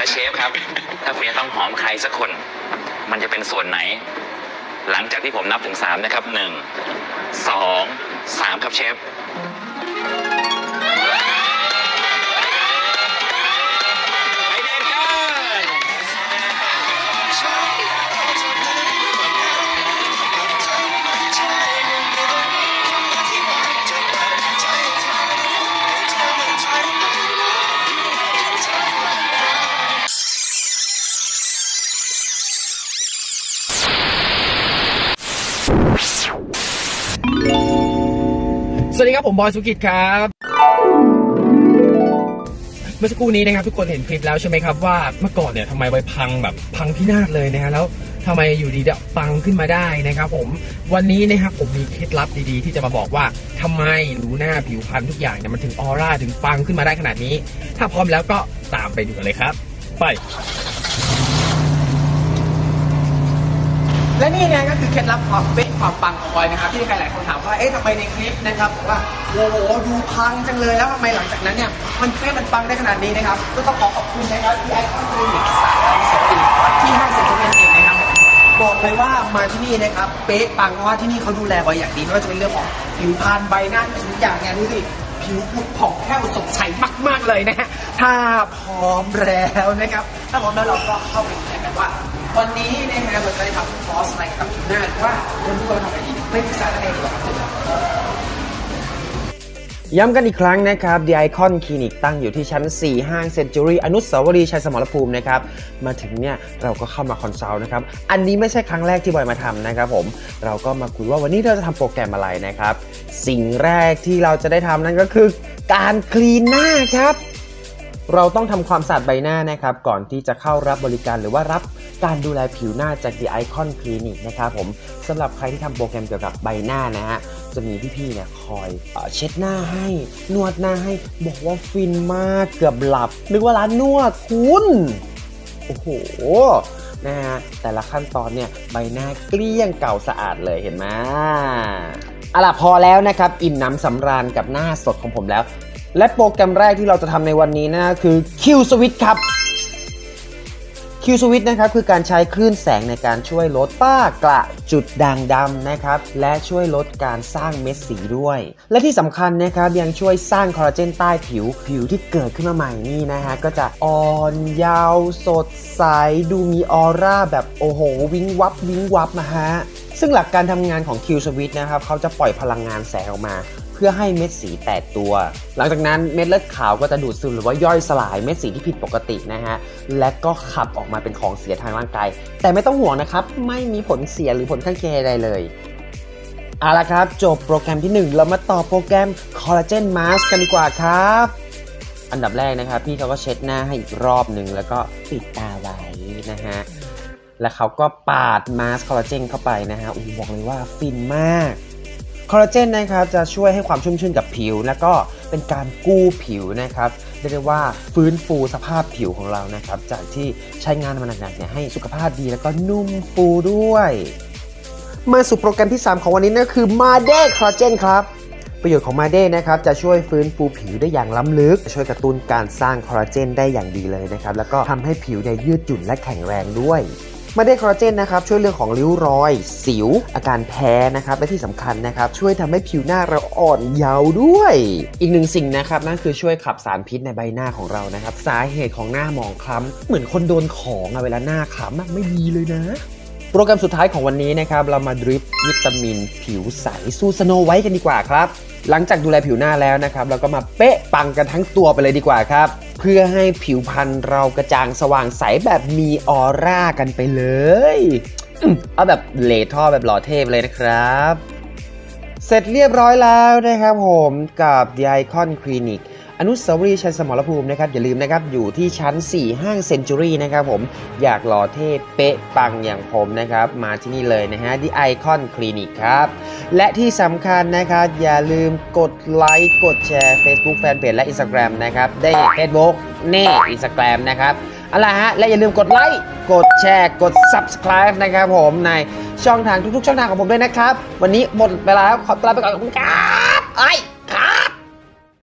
และเชฟครับ ถ้าเฟียต้องหอมใครสักคน มันจะเป็นส่วนไหน หลังจากที่ผมนับถึงสามนะครับหนึ่งสองสามครับเชฟ วัสดีครับ ผมบอยสุกิจครับ เมื่อสักครู่นี้นะครับ ทุกคนเห็นคลิปแล้วใช่ไหมครับว่าเมื่อก่อนเนี่ยทำไมไวพังแบบพังพินาศเลยนะฮะแล้วทำไมอยู่ดีๆปังขึ้นมาได้นะครับ ผมวันนี้นะครับผมมีเคล็ดลับดีๆ ที่จะมาบอกว่าทำไมรูหน้าผิวพรรณทุกอย่างเนี่ยมันถึงออร่าถึงปังขึ้นมาได้ขนาดนี้ ถ้าพร้อมแล้วก็ตามไปดูกันเลยครับ ไป และนี่ไงก็คือเคล็ดลับความเป๊ะความปังของบอยนะครับที่ใครหลายคนถามว่าเอ๊ะทำไมในคลิปนะครับบอกว่าโอ้โหดูพังจังเลยแล้วทำไมหลังจากนั้นเนี่ยมันเป๊ะมันปังได้ขนาดนี้นะครับก็ต้องขอขอบคุณนะครับที่ไอคอนคลินิกสาขาสติที่ห้างเซ็นทรัลเมนเองนะครับบอกเลยว่ามาที่นี่นะครับเป๊ะปังเพราะว่าที่นี่เขาดูแลบอยอย่างดีไม่ว่าจะเป็นเรื่องของผิวพรรณใบหน้าทุกอย่างเนี่ยดูสิผิวผุดผ่องแผ้วสดใสมาก ๆ เลยนะฮะถ้าพร้อมแล้วนะครับ ถ้าพร้อมแล้วเราก็เข้าไปดูกันว่า วันนี้นะฮะเราจะได้ทำคอร์สอะไรกับหน้าว่าวันนี้เราทำอะไรดีไม่ปรึกษากันเองหรอกย้ำกันอีกครั้งนะครับ The Icon Clinic ตั้งอยู่ที่ชั้น 4 ห้างเซนจูรี่อนุสาวรีย์ชัยสมรภูมินะครับ มาถึงเนี่ยเราก็เข้ามาคอนซัลท์นะครับ อันนี้ไม่ใช่ครั้งแรกที่บอยมาทำนะครับผม เราก็มาคุยว่าวันนี้เราจะทำโปรแกรมอะไรนะครับ สิ่งแรกที่เราจะได้ทำนั่นก็คือ การคลีนหน้าครับ เราต้องทำความสะอาดใบหน้านะครับ ก่อนที่จะเข้ารับบริการหรือว่ารับ การดูแลผิวหน้าจาก The Icon Clinic นะครับผมสำหรับใครที่ทำโปรแกรมเกี่ยวกับใบหน้านะฮะจะมีพี่ๆเนี่ยคอยเช็ดหน้าให้ นวดหน้าให้บอกว่าฟินมากเกือบหลับ นึกว่าร้านนวดคุณโอ้โหนะฮะแต่ละขั้นตอนเนี่ยใบหน้าเกลี้ยงเก่าสะอาดเลยเห็นไหมอาล่ะพอแล้วนะครับ อิ่มน้ำสำราญกับหน้าสดของผมแล้ว และโปรแกรมแรกที่เราจะทำในวันนี้นะคือ Q Switch ครับ Q Switch นะครับคือการใช้คลื่นแสงในการช่วยลดฝ้ากระจุดด่างดำนะครับและช่วยลดการสร้างเม็ดสีด้วย และที่สำคัญนะครับยังช่วยสร้างคอลลาเจนใต้ผิวผิวที่เกิดขึ้นมาใหม่นี่นะฮะก็จะอ่อนเยาวสดใสดูมีออร่าแบบโอ้โห วิ้งวับวิ้งวับนะฮะซึ่งหลักการทำงานของ Q Switch นะครับเขาจะปล่อยพลังงานแสงออกมา พื่อให้เม็ดสีแตกตัว หลังจากนั้นเม็ดเลือดขาวก็จะดูดซึมหรือว่าย่อยสลายเม็ดสีที่ผิดปกตินะฮะ และก็ขับออกมาเป็นของเสียทางร่างกาย แต่ไม่ต้องห่วงนะครับ ไม่มีผลเสียหรือผลข้างเคียงใดเลยเอาละครับ จบโปรแกรมที่ 1 เรามาต่อโปรแกรม Collagen Mask กันดีกว่าครับ อันดับแรกนะครับ พี่เขาก็เช็ดหน้าให้อีกรอบหนึ่งแล้วก็ปิดตาไว้นะฮะ แล้วเขาก็ปาดมาสคอลลาเจนเข้าไปนะฮะอู้บอกเลยว่าฟินมาก คอลลาเจนนะครับจะช่วยให้ความชุ่มชื่นกับผิว แล้วก็เป็นการกู้ผิวนะครับเรียกได้ว่าฟื้นฟูสภาพผิวของเรานะครับ จากที่ใช้งานมาหนักๆเนี่ยให้สุขภาพดีแล้วก็นุ่มฟูด้วย มาสู่โปรแกรมที่ 3 ของวันนี้นั่นคือมาเด c คอลลาเจนครับประโยชน์ของมาเดนะครับจะช่วยฟื้นฟูผิวได้อย่างล้ำลึก ช่วยกระตุ้นการสร้างคอลลาเจนได้อย่างดีเลยนะครับ แล้วก็ทำให้ผิวเนี่ยยืดหยุ่นและแข็งแรงด้วย มาเดคอลลาเจนนะครับช่วยเรื่องของริ้วรอย สิว อาการแพ้นะครับและที่สำคัญนะครับช่วยทำให้ผิวหน้าเราอ่อนเยาว์ด้วย อีกหนึ่งสิ่งนะครับนั่นคือช่วยขับสารพิษในใบหน้าของเรานะครับสาเหตุของหน้าหมองคล้ำเหมือนคนโดนของอะเวลาหน้าคล้ำไม่ดีเลยนะโปรแกรมสุดท้ายของวันนี้นะครับ เรามาดริปวิตามิน ผิวใส สู้สโนไว้กันดีกว่าครับ หลังจากดูแลผิวหน้าแล้วนะครับ เราก็มาเป๊ะปังกันทั้งตัวไปเลยดีกว่าครับ เพื่อให้ผิวพรรณเรากระจ่างสว่างใสแบบมีออร่ากันไปเลยเอาแบบเลท่อแบบหล่อเทพเลยนะครับ เสร็จเรียบร้อยแล้วนะครับผมกับ The Icon Clinic อนุสาวรีย์ชัยสมรภูมินะครับอย่าลืมนะครับอยู่ที่ชั้น 4 ห้างเซนจูรี่นะครับผมอยากหล่อเท่เป๊ะปังอย่างผมนะครับมาที่นี่เลยนะฮะ The Icon Clinic ครับ และที่สำคัญนะครับอย่าลืมกดไลค์กดแชร์ Facebook Fanpage และ Instagram นะครับได้ Facebook นี่ Instagram นะครับเอาล่ะฮะและอย่าลืมกดไลค์กดแชร์กด Subscribe นะครับผมในช่องทางทุกๆ ช่องทางของผมด้วยนะครับ วันนี้หมดเวลาแล้วขอตัวลาไปก่อนขอบคุณครับเอ้